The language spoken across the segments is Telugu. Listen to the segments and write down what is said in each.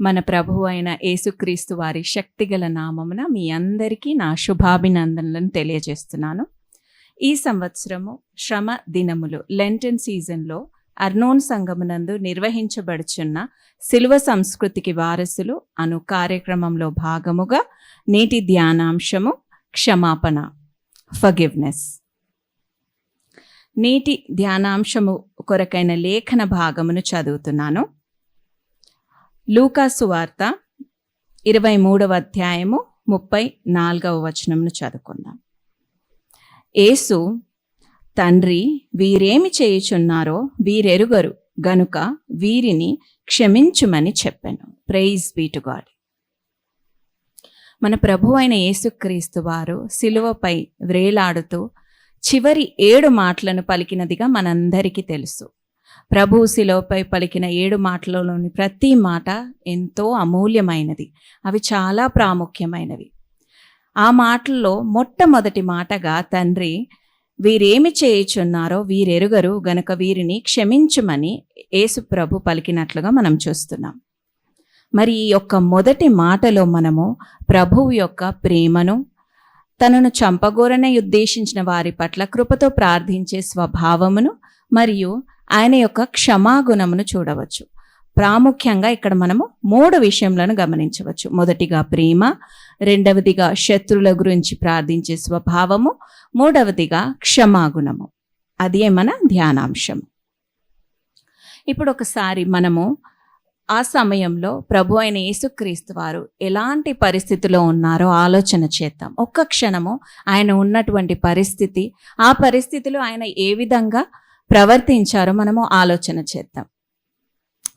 మన ప్రభు అయిన యేసుక్రీస్తు వారి శక్తిగల నామమున మీ అందరికీ నా శుభాభినందనలను తెలియజేస్తున్నాను. ఈ సంవత్సరము శ్రమ దినములు లెంటన్ సీజన్లో అర్నోన్ సంగమునందు నిర్వహించబడుచున్న శిలువ సంస్కృతికి వారసులు అను కార్యక్రమంలో భాగముగా నేటి ధ్యానాంశము క్షమాపణ ఫగివ్నెస్ నేటి ధ్యానాంశము కొరకైన లేఖన భాగమును చదువుతున్నాను. లూకాసు వార్త ఇరవై మూడవ అధ్యాయము ముప్పై నాలుగవ వచనమును చదువుకుందాం. యేసు తండ్రి వీరేమి చేయుచున్నారో వీరెరుగరు గనుక వీరిని క్షమించుమని చెప్పాను. ప్రైజ్ బీటు గాడ్ మన ప్రభు అయిన యేసుక్రీస్తు వారు శిలువపై వ్రేలాడుతూ చివరి ఏడు మాటలను పలికినదిగా మనందరికీ తెలుసు. ప్రభు శిలవపై పలికిన ఏడు మాటలలోని ప్రతి మాట ఎంతో అమూల్యమైనది. అవి చాలా ప్రాముఖ్యమైనవి. ఆ మాటల్లో మొట్టమొదటి మాటగా తండ్రి వీరేమి చేయుచున్నారో వీరెరుగరు గనుక వీరిని క్షమించుమని యేసుప్రభు పలికినట్లుగా మనం చూస్తున్నాం. మరి ఈ యొక్క మొదటి మాటలో మనము ప్రభువు యొక్క ప్రేమను తనను చంపగోరనే ఉద్దేశించిన వారి పట్ల కృపతో ప్రార్థించే స్వభావమును మరియు ఆయన యొక్క క్షమాగుణమును చూడవచ్చు. ప్రాముఖ్యంగా ఇక్కడ మనము మూడు విషయంలను గమనించవచ్చు. మొదటిగా ప్రేమ రెండవదిగా శత్రుల గురించి ప్రార్థించే స్వభావము మూడవదిగా క్షమాగుణము. అదే మన ధ్యానాంశం. ఇప్పుడు ఒకసారి మనము ఆ సమయంలో ప్రభు అయిన యేసుక్రీస్తు వారు ఎలాంటి పరిస్థితిలో ఉన్నారో ఆలోచన చేద్దాం. ఒక్క క్షణము ఆయన ఉన్నటువంటి పరిస్థితి ఆ పరిస్థితిలో ఆయన ఏ విధంగా ప్రవర్తించారో మనము ఆలోచన చేద్దాం.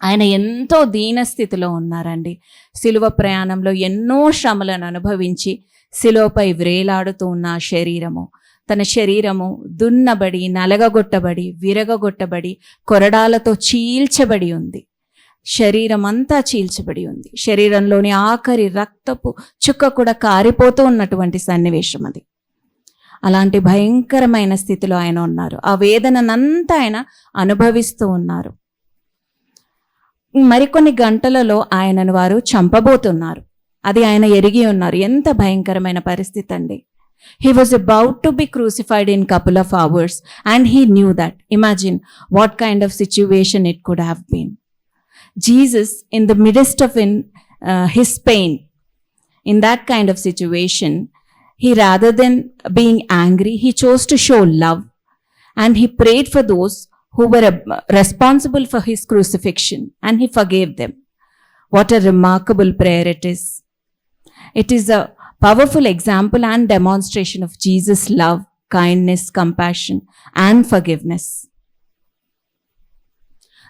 ఆయన ఎంతో దీనస్థితిలో ఉన్నారండి. శిలువ ప్రయాణంలో ఎన్నో శ్రమలను అనుభవించి శిలువపై వ్రేలాడుతూ ఉన్న శరీరము తన శరీరము దున్నబడి నలగగొట్టబడి విరగగొట్టబడి కొరడాలతో చీల్చబడి ఉంది. శరీరం అంతా చీల్చబడి ఉంది. శరీరంలోని ఆఖరి రక్తపు చుక్క కూడా కారిపోతూ ఉన్నటువంటి సన్నివేశం అది. అలాంటి భయంకరమైన స్థితిలో ఆయన ఉన్నారు. ఆ వేదననంతా ఆయన అనుభవిస్తూ ఉన్నారు. మరికొన్ని గంటలలో ఆయనను వారు చంపబోతున్నారు. అది ఆయన ఎరిగి ఉన్నారు. ఎంత భయంకరమైన పరిస్థితి అండి he was about to be crucified in couple of hours and he knew that imagine what kind of situation it could have been Jesus in the midst of in his pain in that kind of situation he rather than being angry, he chose to show love and he prayed for those who were uh, responsible for his crucifixion and he forgave them. What a remarkable prayer it is. It is a powerful example and demonstration of Jesus' love, kindness, compassion, and forgiveness.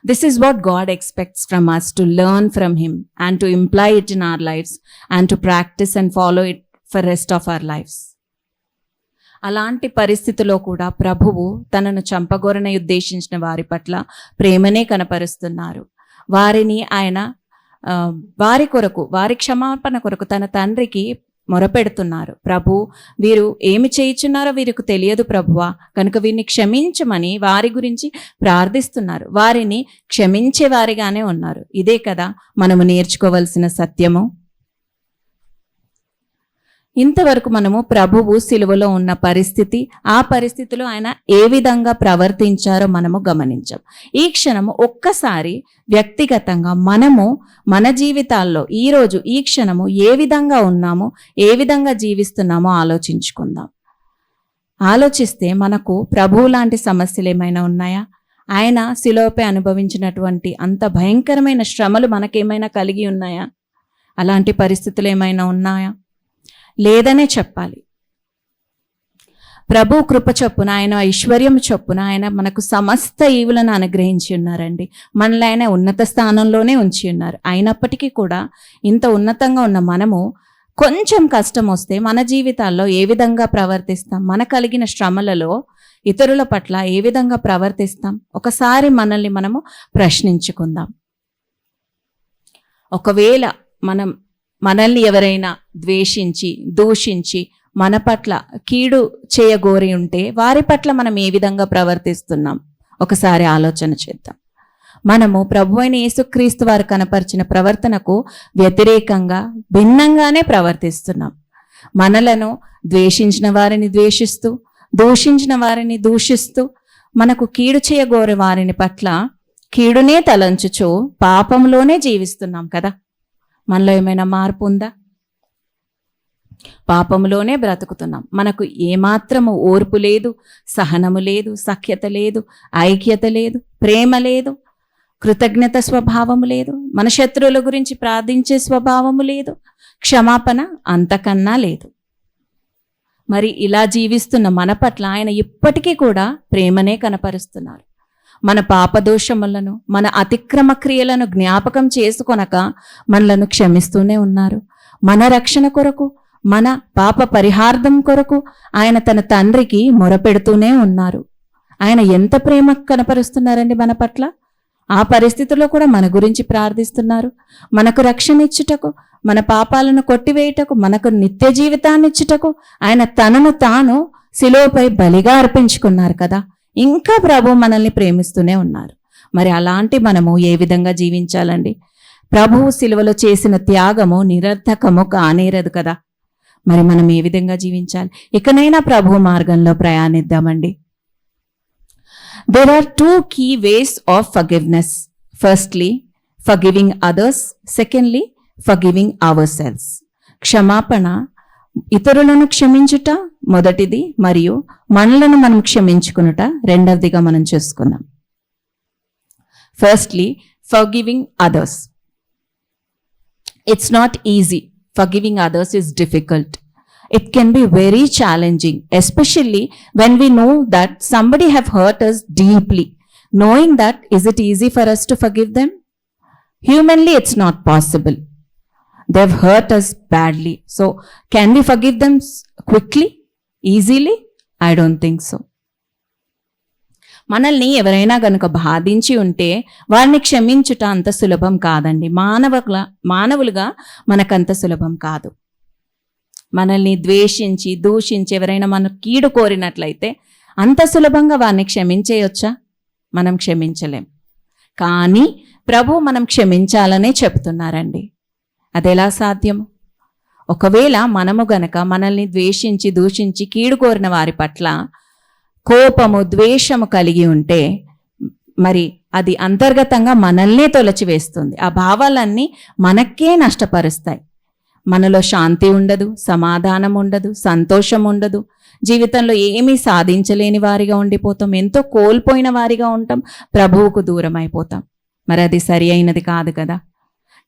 This is what God expects from us to learn from Him and to imply it in our lives and to practice and follow it for rest of our lives అలాంటి పరిస్థితిలో కూడా ప్రభువు తనను చంపగోరని ఉద్దేశించిన వారి పట్ల ప్రేమనే కనపరుస్తున్నారు. వారిని ఆయన వారి కొరకు వారి క్షమాపణ కొరకు తన తండ్రికి మొరపెడుతున్నారు. ప్రభు వీరు ఏమి చేయుచున్నారో వీరికి తెలియదు ప్రభువా. కనుక వీరిని క్షమించమని వారి గురించి ప్రార్థిస్తున్నారు. వారిని క్షమించే వారిగానే ఉన్నారు. ఇదే కదా మనము నేర్చుకోవలసిన సత్యము. ఇంతవరకు మనము ప్రభువు సిలువలో ఉన్న పరిస్థితి ఆ పరిస్థితిలో ఆయన ఏ విధంగా ప్రవర్తించారో మనము గమనించాం. ఈ క్షణము ఒక్కసారి వ్యక్తిగతంగా మనము మన జీవితాల్లో ఈరోజు ఈ క్షణము ఏ విధంగా ఉన్నామో ఏ విధంగా జీవిస్తున్నామో ఆలోచించుకుందాం. ఆలోచిస్తే మనకు ప్రభువు లాంటి సమస్యలు ఏమైనా ఉన్నాయా? ఆయన శిలోపై అనుభవించినటువంటి అంత భయంకరమైన శ్రమలు మనకేమైనా కలిగి ఉన్నాయా? అలాంటి పరిస్థితులు ఏమైనా ఉన్నాయా? లేదనే చెప్పాలి. ప్రభు కృప చొప్పున ఆయన ఐశ్వర్యం చొప్పున ఆయన మనకు సమస్త ఈవులను అనుగ్రహించి ఉన్నారండి. మనల్ని ఆయన ఉన్నత స్థానంలోనే ఉంచి ఉన్నారు. అయినప్పటికీ కూడా ఇంత ఉన్నతంగా ఉన్న మనము కొంచెం కష్టం వస్తే మన జీవితాల్లో ఏ విధంగా ప్రవర్తిస్తాం? మన కలిగిన శ్రమలలో ఇతరుల పట్ల ఏ విధంగా ప్రవర్తిస్తాం? ఒకసారి మనల్ని మనము ప్రశ్నించుకుందాం. ఒకవేళ మనం మనల్ని ఎవరైనా ద్వేషించి దూషించి మన పట్ల కీడు చేయగోరి ఉంటే వారి పట్ల మనం ఏ విధంగా ప్రవర్తిస్తున్నాం? ఒకసారి ఆలోచన చేద్దాం. మనము ప్రభు అయిన యేసుక్రీస్తు వారు కనపరిచిన ప్రవర్తనకు వ్యతిరేకంగా భిన్నంగానే ప్రవర్తిస్తున్నాం. మనలను ద్వేషించిన వారిని ద్వేషిస్తూ దూషించిన వారిని దూషిస్తూ మనకు కీడు చేయగోరే వారిని పట్ల కీడునే తలంచుచు పాపంలోనే జీవిస్తున్నాం కదా. మనలో ఏమైనా మార్పు ఉందా? పాపంలోనే బ్రతుకుతున్నాం. మనకు ఏమాత్రము ఓర్పు లేదు సహనము లేదు సఖ్యత లేదు ఐక్యత లేదు ప్రేమ లేదు కృతజ్ఞత స్వభావము లేదు మన శత్రువుల గురించి ప్రార్థించే స్వభావము లేదు క్షమాపణ అంతకన్నా లేదు. మరి ఇలా జీవిస్తున్న మన పట్ల ఆయన ఇప్పటికీ కూడా ప్రేమనే కనపరుస్తున్నారు. మన పాపదోషములను మన అతిక్రమ క్రియలను జ్ఞాపకం చేసుకొనక మనలను క్షమిస్తూనే ఉన్నారు. మన రక్షణ కొరకు మన పాప పరిహార్థం కొరకు ఆయన తన తండ్రికి మొరపెడుతూనే ఉన్నారు. ఆయన ఎంత ప్రేమ కనపరుస్తున్నారండి మన పట్ల? ఆ పరిస్థితుల్లో కూడా మన గురించి ప్రార్థిస్తున్నారు. మనకు రక్షణ ఇచ్చుటకు మన పాపాలను కొట్టివేయుటకు మనకు నిత్య జీవితాన్ని ఇచ్చుటకు ఆయన తనను తాను శిలువపై బలిగా అర్పించుకున్నారు కదా. ఇంకా ప్రభు మనల్ని ప్రేమిస్తూనే ఉన్నారు. మరి అలాంటి మనము ఏ విధంగా జీవించాలండి? ప్రభువు సిలువలో చేసిన త్యాగము నిరర్థకము కానేరదు కదా. మరి మనం ఏ విధంగా జీవించాలి? ఇకనైనా ప్రభు మార్గంలో ప్రయాణిద్దామండి. There are two key ways of forgiveness firstly forgiving others secondly forgiving our selves క్షమాపణ ఇతరులను క్షమించుట మొదటిది మరియు మనలను మనం క్షమించుకునుట రెండవదిగా మనం చూసుకుందాం firstly forgiving others it's not easy forgiving others is difficult it can be very challenging especially when we know that somebody have hurt us deeply knowing that is it easy for us to forgive them humanly it's not possible they've hurt us badly. So can we forgive them quickly quickly? Easily? I don't think so. మనల్ని ఎవరైనా కనుక బాధించి ఉంటే వారిని క్షమించుట అంత సులభం కాదండి. మానవుల మానవులుగా మనకంత సులభం కాదు. మనల్ని ద్వేషించి దూషించి ఎవరైనా మన కీడు కోరినట్లయితే అంత సులభంగా వారిని క్షమించేయొచ్చా? మనం క్షమించలేం. కానీ ప్రభు మనం క్షమించాలనే చెప్తున్నారండి. అది ఎలా సాధ్యము ఒకవేళ మనము గనక మనల్ని ద్వేషించి దూషించి కీడు కోరిన వారి పట్ల కోపము ద్వేషము కలిగి ఉంటే మరి అది అంతర్గతంగా మనల్నే తొలచివేస్తుంది. ఆ భావాలన్నీ మనకే నష్టపరుస్తాయి. మనలో శాంతి ఉండదు సమాధానం ఉండదు సంతోషం ఉండదు. జీవితంలో ఏమీ సాధించలేని వారిగా ఉండిపోతాం. ఎంతో కోల్పోయిన వారిగా ఉంటాం. ప్రభువుకు దూరం అయిపోతాం మరి అది సరి అయినది కాదు కదా.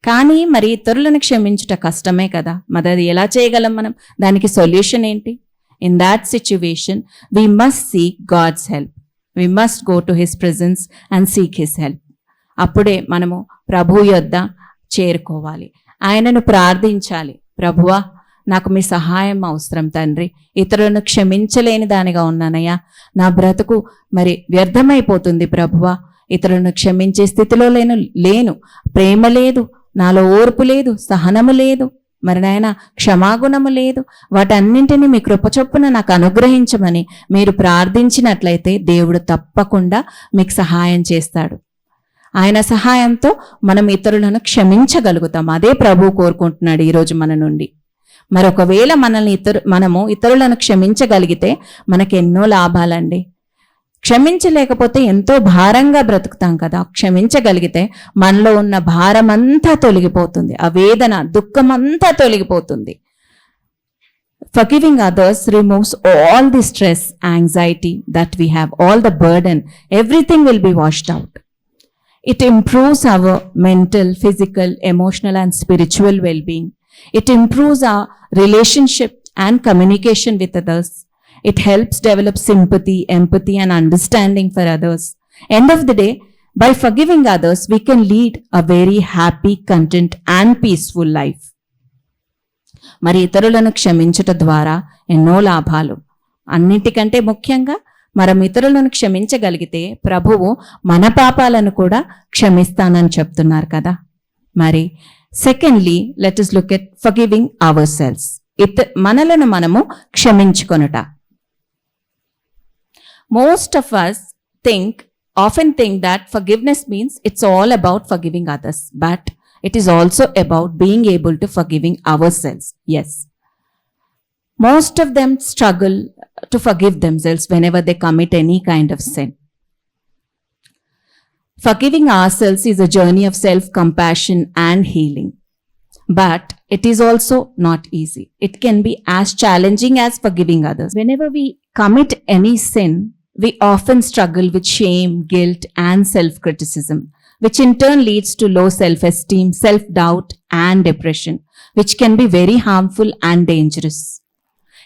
కానీ మరి ఇతరులను క్షమించుట కష్టమే కదా. మరి అది ఎలా చేయగలం మనం? దానికి సొల్యూషన్ ఏంటి? In that situation we must seek God's help we must go to his presence and seek his help అప్పుడే మనము ప్రభు యొద్ద చేరుకోవాలి. ఆయనను ప్రార్థించాలి. ప్రభువా నాకు మీ సహాయం అవసరం తండ్రి. ఇతరులను క్షమించలేని దానిగా ఉన్నానయ్యా. నా బ్రతుకు మరి వ్యర్థమైపోతుంది ప్రభువా. ఇతరులను క్షమించే స్థితిలో లేను లేను. ప్రేమ లేదు. నాలో ఓర్పు లేదు సహనము లేదు మరి నాయన క్షమాగుణము లేదు. వాటన్నింటినీ మీ కృపచొప్పున నాకు అనుగ్రహించమని మీరు ప్రార్థించినట్లయితే దేవుడు తప్పకుండా మీకు సహాయం చేస్తాడు. ఆయన సహాయంతో మనం ఇతరులను క్షమించగలుగుతాం. అదే ప్రభు కోరుకుంటున్నాడు ఈరోజు మన నుండి. మరొకవేళ మనల్ని ఇతరు మనము ఇతరులను క్షమించగలిగితే మనకెన్నో ఎన్నో లాభాలండి. క్షమించలేకపోతే ఎంతో భారంగా బ్రతుకుతాం కదా. క్షమించగలిగితే మనలో ఉన్న భారమంతా తొలగిపోతుంది. ఆ వేదన దుఃఖమంతా తొలగిపోతుంది. Forgiving others removes all the stress anxiety that we have all the burden everything will be washed out it improves our mental physical emotional and spiritual wellbeing it improves a relationship and communication with others it helps develop sympathy empathy and understanding for others end of the day by forgiving others we can lead a very happy content and peaceful life మరి ఇతరులను క్షమించట ద్వారా ఎన్నో లాభాలు. అన్నింటికంటే ముఖ్యంగా మనం ఇతరులను క్షమించగలిగితే ప్రభువు మన పాపాలను కూడా క్షమిస్తానని చెప్తున్నారు కదా. మరి secondly let us look at forgiving our selves ఇత మనలను మనము క్షమించుకొనుట. Most of us think, often think that forgiveness means it's all about forgiving others, but it is also about being able to forgiving ourselves. Yes. Most of them struggle to forgive themselves whenever they commit any kind of sin. Forgiving ourselves is a journey of self-compassion and healing. But it is also not easy. It can be as challenging as forgiving others. Whenever we commit any sin, we often struggle with shame, guilt, and self criticism, which in turn leads to low self esteem, self doubt, and depression, which can be very harmful and dangerous.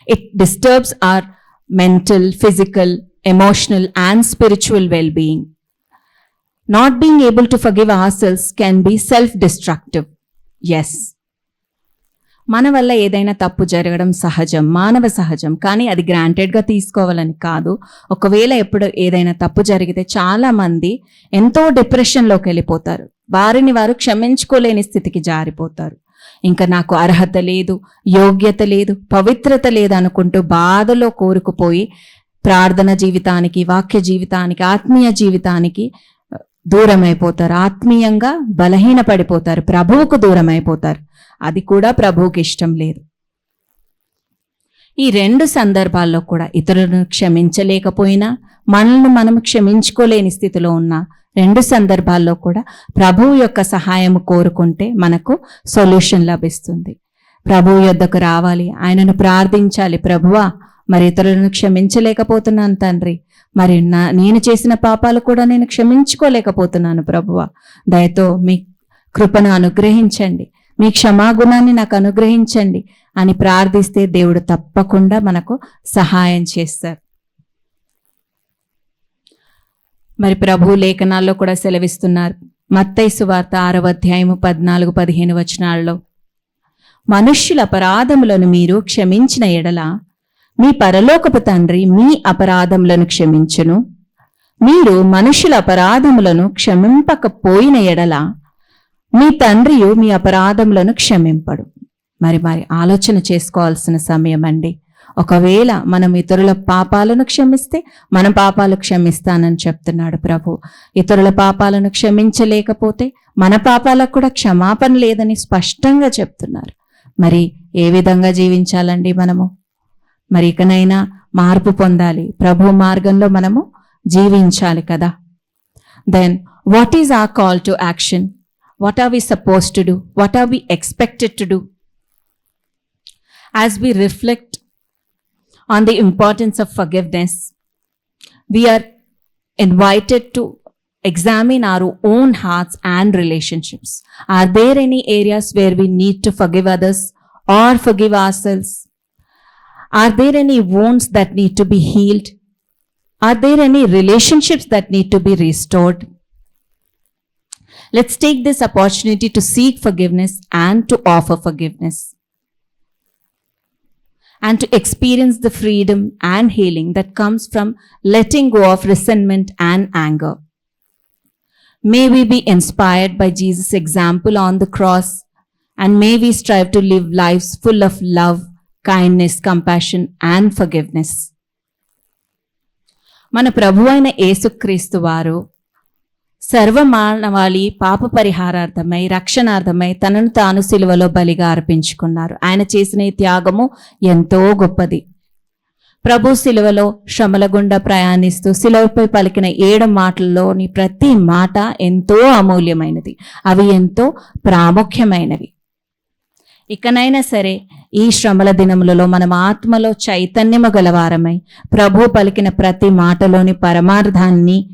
It disturbs our mental, physical, emotional, and spiritual well being. Not being able to forgive ourselves can be self destructive. Yes మన వల్ల ఏదైనా తప్పు జరగడం సహజం మానవ సహజం. కానీ అది గ్రాంటెడ్గా తీసుకోవాలని కాదు. ఒకవేళ ఎప్పుడు ఏదైనా తప్పు జరిగితే చాలామంది ఎంతో డిప్రెషన్లోకి వెళ్ళిపోతారు. వారిని వారు క్షమించుకోలేని స్థితికి జారిపోతారు. ఇంకా నాకు అర్హత లేదు యోగ్యత లేదు పవిత్రత లేదు అనుకుంటూ బాధలో కోరుకుపోయి ప్రార్థన జీవితానికి వాక్య జీవితానికి ఆత్మీయ జీవితానికి దూరం అయిపోతారు ఆత్మీయంగా బలహీన పడిపోతారు ప్రభువుకు దూరమైపోతారు. అది కూడా ప్రభువుకి ఇష్టం లేదు. ఈ రెండు సందర్భాల్లో కూడా ఇతరులను క్షమించలేకపోయినా మనల్ని మనం క్షమించుకోలేని స్థితిలో ఉన్న రెండు సందర్భాల్లో కూడా ప్రభువు యొక్క సహాయం కోరుకుంటే మనకు సొల్యూషన్ లభిస్తుంది. ప్రభువు యొద్దకు రావాలి. ఆయనను ప్రార్థించాలి. ప్రభువా మరి ఇతరులను క్షమించలేకపోతున్నాను తండ్రి. మరి నా నేను చేసిన పాపాలు కూడా నేను క్షమించుకోలేకపోతున్నాను ప్రభువ. దయతో మీ కృపను అనుగ్రహించండి. మీ క్షమాగుణాన్ని నాకు అనుగ్రహించండి అని ప్రార్థిస్తే దేవుడు తప్పకుండా మనకు సహాయం చేస్తారు. మరి ప్రభు లేఖనాల్లో కూడా సెలవిస్తున్నారు. మత్తైసు వార్త ఆరవ అధ్యాయము పద్నాలుగు పదిహేను వచనాల్లో మనుష్యుల అపరాధములను మీరు క్షమించిన ఎడల మీ పరలోకపు తండ్రి మీ అపరాధములను క్షమించును. మీరు మనుషుల అపరాధములను క్షమింపకపోయిన ఎడల మీ తండ్రియు మీ అపరాధములను క్షమింపడు. మరి మరి ఆలోచన చేసుకోవాల్సిన సమయం అండి. ఒకవేళ మనం ఇతరుల పాపాలను క్షమిస్తే మన పాపాలు క్షమిస్తానని చెప్తున్నాడు ప్రభు. ఇతరుల పాపాలను క్షమించలేకపోతే మన పాపాలకు కూడా క్షమాపణ లేదని స్పష్టంగా చెప్తున్నారు. మరి ఏ విధంగా జీవించాలండి మనము? మరి మరికనైనా మార్పు పొందాలి. ప్రభు మార్గంలో మనము జీవించాలి కదా. Then what is a call to action what are we suppose to do what are we expected to do as we reflect on the importance of forgiveness we are invited to examine our own hearts and relationships are there any areas where we need to forgive others or forgive our selves Are there any wounds that need to be healed? Are there any relationships that need to be restored? Let's take this opportunity to seek forgiveness and to offer forgiveness. And to experience the freedom and healing that comes from letting go of resentment and anger. May we be inspired by Jesus' example on the cross and may we strive to live lives full of love, kindness compassion and forgiveness మన ప్రభు అయిన యేసుక్రీస్తు వారు సర్వమానవాళి పాప పరిహారార్థమై రక్షణార్థమై తనను తాను సిలువలో బలిగా అర్పించుకున్నారు. ఆయన చేసిన ఈ త్యాగము ఎంతో గొప్పది. ప్రభు శిలువలో శ్రమల గుండా ప్రయాణిస్తూ సిలువపై పలికిన ఏడు మాటల్లోని ప్రతి మాట ఎంతో అమూల్యమైనది. అవి ఎంతో ప్రాముఖ్యమైనవి. ఇకనైనా సరే ఈ శ్రమల దినములలో మనం ఆత్మలో చైతన్యము గలవారమై ప్రభు పలికిన ప్రతి మాటలోని పరమార్థాన్ని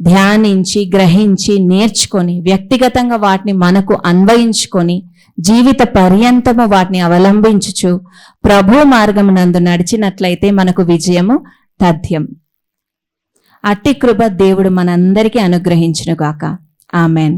ధ్యానించి గ్రహించి నేర్చుకొని వ్యక్తిగతంగా వాటిని మనకు అన్వయించుకొని జీవిత పర్యంతము వాటిని అవలంబించుచు ప్రభు మార్గమునందు నడిచినట్లయితే మనకు విజయము తథ్యం. అట్టి కృప దేవుడు మనందరికీ అనుగ్రహించునుగాక. ఆమెన్.